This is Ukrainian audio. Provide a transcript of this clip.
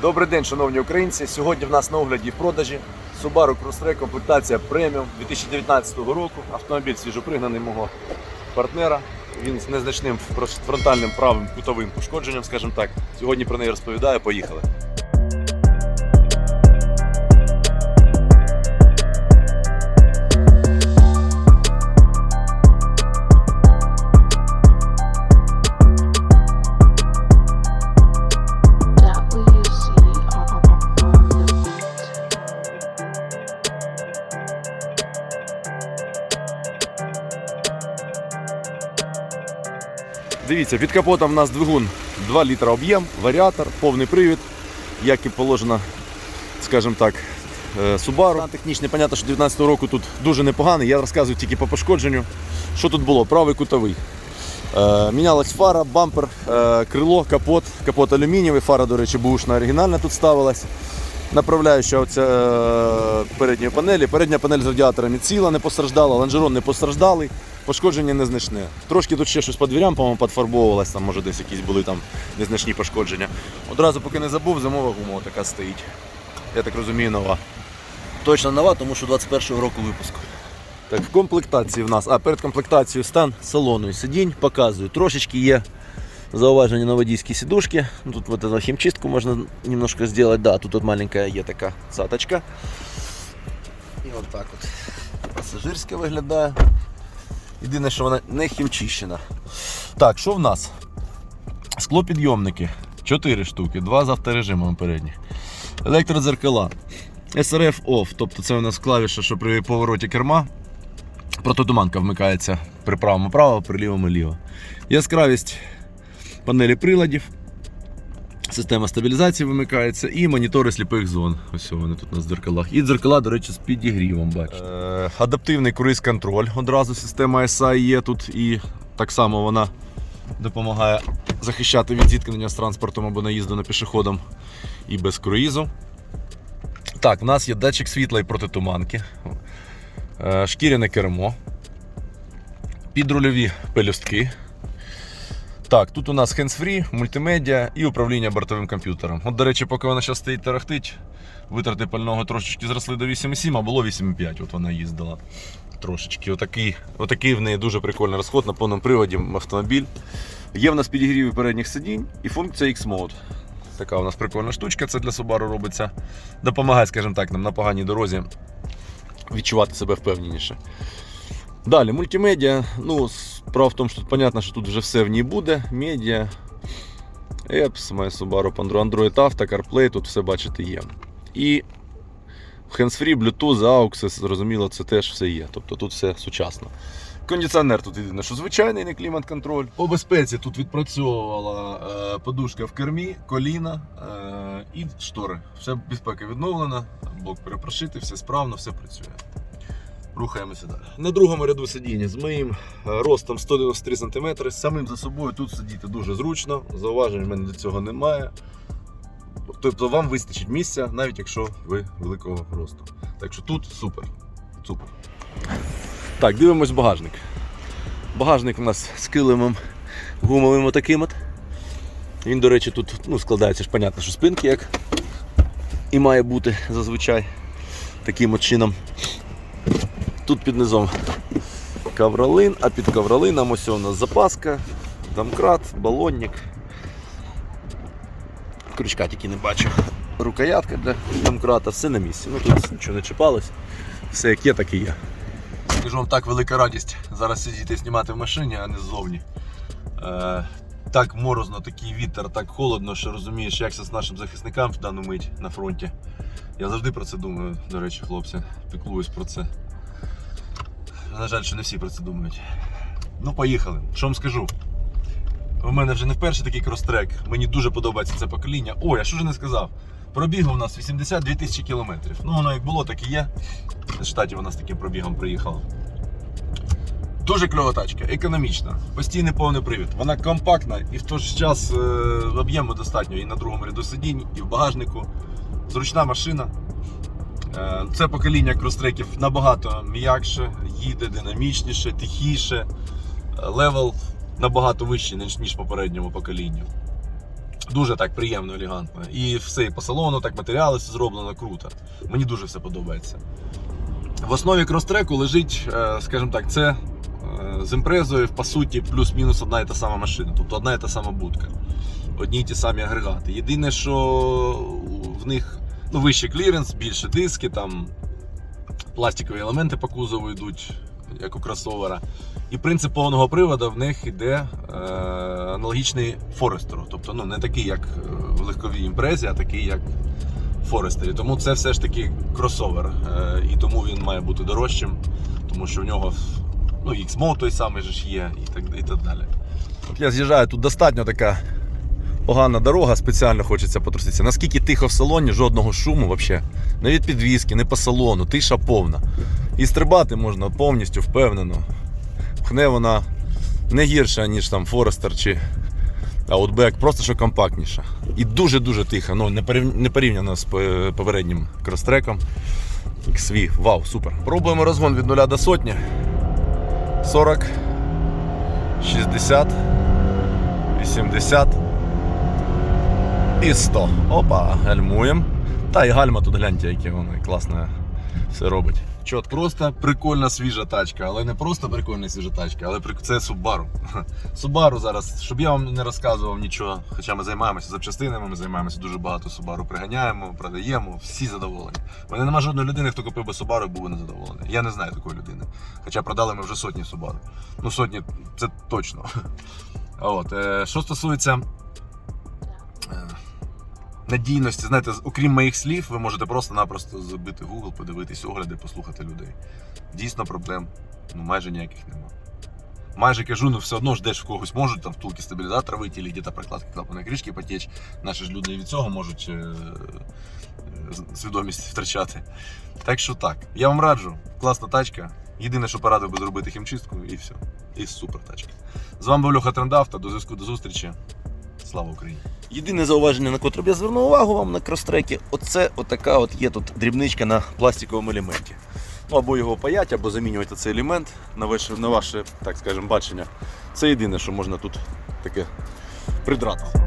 Добрий день, шановні українці. Сьогодні в нас на огляді в продажі Subaru Crosstrek комплектація преміум 2019 року. Автомобіль свіжопригнаний мого партнера. Він з незначним фронтальним правим кутовим пошкодженням, скажімо так. Сьогодні про неї розповідаю. Поїхали. Дивіться, під капотом у нас двигун 2 літра об'єм, варіатор, повний привід, як і положено, скажімо так, е, Subaru. Стан Технічний, понятно, що 19 року тут дуже непоганий. Я розказую тільки по пошкодженню. Що тут було? Правий кутовий. Е, мінялась фара, бампер, е, крило, капот, капот алюмінієвий, фара, до речі, бушна оригінальна тут ставилась. Направляюча оця передньої панелі. Передня панель з радіаторами ціла, не постраждала, лонжерон не постраждалий, пошкодження незначне. Трошки тут ще щось по дверям, по-моєму, підфарбовувалось, там може десь якісь були там незначні пошкодження. Одразу, поки не забув, зимова гума така стоїть. Я так розумію, нова. Точно нова, тому що 21-го року випуску. Так, в комплектації в нас, а перед комплектацією стан салону і сидінь показую. Трошечки є зауваження на водійські сидушки. Ну, Тут вот эту хімчистку можна немножко сделать. Да, тут от маленькая є така цаточка. І от так от. Пасажирська виглядає. Єдине, що вона не хімчищена. Так, що в нас? Склопідйомники. 4 штуки, два з авторежимом передніх. Електродзеркала. SRF OFF, тобто це у нас клавіша, що при повороті керма прототуманка вмикається при правому право, при лівому ліво. Яскравість панелі приладів, система стабілізації вимикається і монітори сліпих зон. Ось вони тут на дзеркалах. І дзеркала, до речі, з підігрівом. бачите. Е, адаптивний круїз-контроль. Одразу система SI є тут, і так само вона допомагає захищати від зіткнення з транспортом або наїзду на пішоходом і без круїзу. Так, в нас є датчик світла і протитуманки, е, шкіряне кермо, підрульові пелюстки. Так, тут у нас hands-free, мультимедіа і управління бортовим комп'ютером. От, до речі, поки вона зараз стоїть тарахтить, витрати пального трошечки зросли до 8,7, а було 8,5. От вона їздила. Трошечки. Отакий, отакий в неї дуже прикольний розход на повному приводі автомобіль. Є в нас підігріви передніх сидінь і функція X-Mode. Така у нас прикольна штучка, це для Subaru робиться. Допомагає, скажімо так, нам на поганій дорозі відчувати себе впевненіше. Далі, мультимедіа. Ну, справа в тому, що тут понятно, що тут вже все в ній буде. Медіа, Apps, моє Subaru, Android Auto, CarPlay, тут все бачите є. І hands-free, Bluetooth, AUX, зрозуміло, це теж все є. Тобто тут все сучасно. Кондиціонер тут єдине, що звичайний, не клімат-контроль. По безпеці тут відпрацьовувала е, подушка в кермі, коліна е, і штори. Все безпека відновлена, блок перепрошитий, все справно, все працює. Рухаємося далі. На другому ряду сидіння з моїм е, ростом 193 см. Самим за собою тут сидіти дуже зручно. Зауважень в мене до цього немає. Тобто вам вистачить місця, навіть якщо ви великого росту. Так що тут супер. Супер. Так, дивимось багажник. Багажник у нас з килимом гумовим отаким от. Він, до речі, тут ну, складається ж, понятно, що спинки, як і має бути зазвичай таким от чином. Тут під низом кавролин, а під кавролином ось у нас запаска, домкрат, балонник. Крючка тільки не бачу. Рукоятка для домкрата, все на місці. Ну тут нічого не чіпалось. Все як є, так і є. Скажу вам так, велика радість зараз сидіти і знімати в машині, а не ззовні. Е, так морозно, такий вітер, так холодно, що розумієш, як це з нашим захисникам в дану мить на фронті. Я завжди про це думаю, до речі, хлопці, піклуюсь про це. На жаль, що не всі про це думають. Ну, поїхали. Що вам скажу? У мене вже не вперше такий крострек. Мені дуже подобається це покоління. Ой, а що ж не сказав? Пробігу у нас 82 тисячі кілометрів. Ну, воно як було, так і є. З штатів вона з таким пробігом приїхала. Дуже кльова тачка, економічна, постійний повний привід. Вона компактна і в той же час е, об'єму достатньо і на другому ряду сидінь, і в багажнику. Зручна машина. Е, Це покоління кростреків набагато м'якше, їде динамічніше, тихіше, е, левел набагато вищий, ніж попередньому поколінню. Дуже так приємно, елегантно. І все і по салону, так матеріали все зроблено круто. Мені дуже все подобається. В основі крос-треку лежить, е, скажімо так, це з імпрезою, по суті, плюс-мінус одна і та сама машина, тобто одна і та сама будка. Одні й ті самі агрегати. Єдине, що в них ну, вищий кліренс, більше диски, там пластикові елементи по кузову йдуть, як у кросовера. І принцип повного приводу в них йде е, аналогічний Форестеру. Тобто ну, не такий, як е, в легковій імпрезі, а такий, як Форестері. Тому це все ж таки кросовер. Е, і тому він має бути дорожчим, тому що в нього ну, X-Mode той самий же ж є і так, і так далі. От я з'їжджаю, тут достатньо така погана дорога, спеціально хочеться потруситися. Наскільки тихо в салоні, жодного шуму взагалі. Не від підвіски, не по салону, тиша повна. І стрибати можна повністю впевнено. Пхне вона не гірша, ніж там Forester чи Outback, просто що компактніша. І дуже-дуже тиха, ну не порівняно з е, попереднім кростреком. XV, вау, супер. Пробуємо розгон від 0 до сотні. 40, 60, 80 і 100. Опа, гальмуємо. Та і гальма тут гляньте, яке воно класне все робить. Чот, просто прикольна свіжа тачка, але не просто прикольна свіжа тачка, але це Subaru. Subaru зараз, щоб я вам не розказував нічого, хоча ми займаємося запчастинами, ми займаємося дуже багато Subaru, приганяємо, продаємо, всі задоволені. У мене немає жодної людини, хто купив би Subaru був би незадоволений. Я не знаю такої людини. Хоча продали ми вже сотні Subaru. Ну, сотні це точно. От, е, що стосується надійності, знаєте, окрім моїх слів, ви можете просто-напросто забити Google, подивитись огляди, послухати людей. Дійсно, проблем ну, майже ніяких нема. Майже кажу, ну все одно ж десь в когось можуть там втулки стабілізатора вийти, где-то прокладки клапаної кришки потечь. Наші ж люди від цього можуть е, е, свідомість втрачати. Так що так, я вам раджу, класна тачка. Єдине, що порадив би зробити хімчистку, і все. І супер тачка. З вами був Льоха Трендавто. До зв'язку до зустрічі. Слава Україні! Єдине зауваження, на котре б я звернув увагу вам на крострекі, оце отака от є тут дрібничка на пластиковому елементі. Ну, або його паять, або замінювати цей елемент на ваше, на ваше так скажімо, бачення. Це єдине, що можна тут таке придрати.